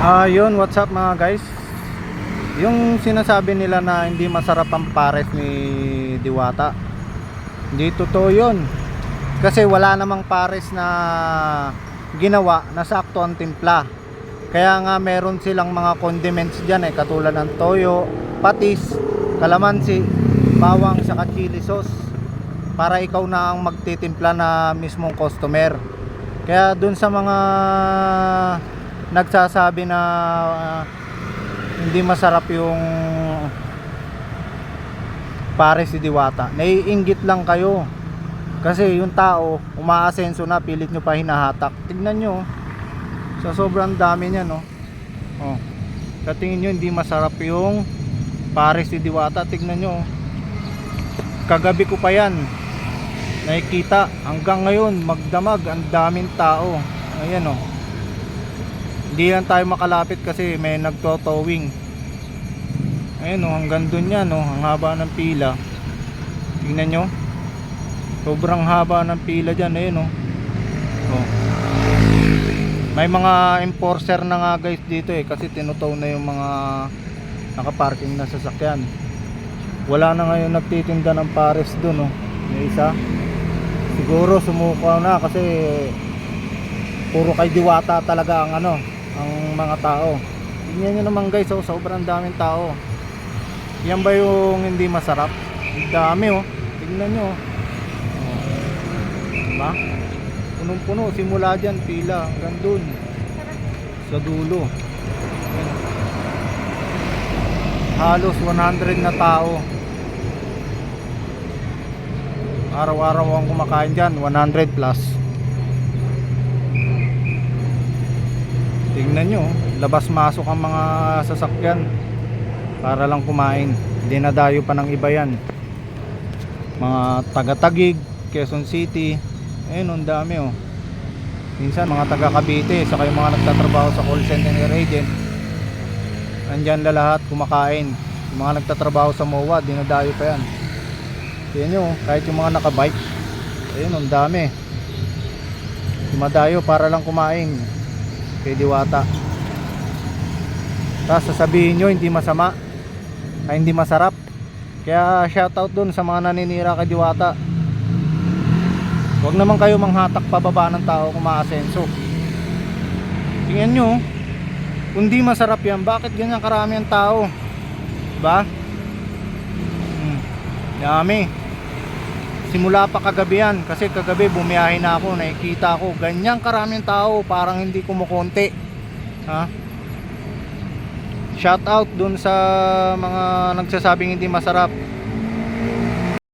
Ah, yun, what's up mga guys? Yung sinasabi nila na hindi masarap ang pares ni Diwata. Hindi totoo yun. Kasi wala namang pares na ginawa na sakto ang timpla. Kaya nga meron silang mga condiments dyan eh, katulad ng toyo, patis, kalamansi, bawang, saka chili sauce. Para ikaw na ang magtitimpla na mismong customer. Kaya dun sa mga nagsasabi na uh, hindi masarap yung pare si Diwata. Naiinggit lang kayo. Kasi yung tao, umaasenso na, pilit nyo pa hinahatak. Tignan nyo. oh. Sa sobrang dami niya, no? Oh. Sa tingin nyo, hindi masarap yung pare si Diwata. Tignan nyo. oh. Kagabi ko pa yan. Nakikita. Hanggang ngayon, magdamag. Ang daming tao. Ayan, oh. Hindi lang tayo makalapit kasi may nagtotowing. Ayun oh, hanggang dun yan oh, ang haba ng pila. Tingnan nyo. Sobrang haba ng pila dyan, ayun oh. oh. May mga enforcer na nga guys dito eh kasi tinutow na yung mga nakaparking na sasakyan. Wala na ngayon nagtitinda ng pares dun oh. May isa. Siguro sumuko na kasi puro kay diwata talaga ang ano ang mga tao. Tingnan nyo naman guys oh, sobrang daming tao. Yan ba yung hindi masarap? Dami oh. Tingnan nyo oh. diba? Punong puno simula dyan pila hanggang dun. Sa dulo. Halos 100 na tao. Araw-araw ang kumakain dyan 100 plus Tingnan nyo, labas-masok ang mga sasakyan para lang kumain. Dinadayo pa ng iba yan. Mga taga-tagig, Quezon City. Ayun, ang dami oh. Minsan mga taga Cavite, saka yung mga nagtatrabaho sa call center agent. Andyan la lahat kumakain. Yung mga nagtatrabaho sa MOA, dinadayo pa yan. Tingnan nyo, kahit yung mga nakabike. Ayun, ang dami. Dumadayo para lang kumain kay Diwata. Tapos sasabihin nyo hindi masama, ay hindi masarap. Kaya shoutout dun sa mga naninira kay Diwata. Huwag naman kayo manghatak pababa ng tao kung maasenso. Tingnan nyo, kung di masarap yan, bakit ganyan karami ang tao? Diba? Hmm. Yami. Simula pa kagabi yan kasi kagabi bumiyahe na ako, nakikita ko ganyan karaming tao, parang hindi kumukonti. Ha? Shout out dun sa mga nagsasabing hindi masarap.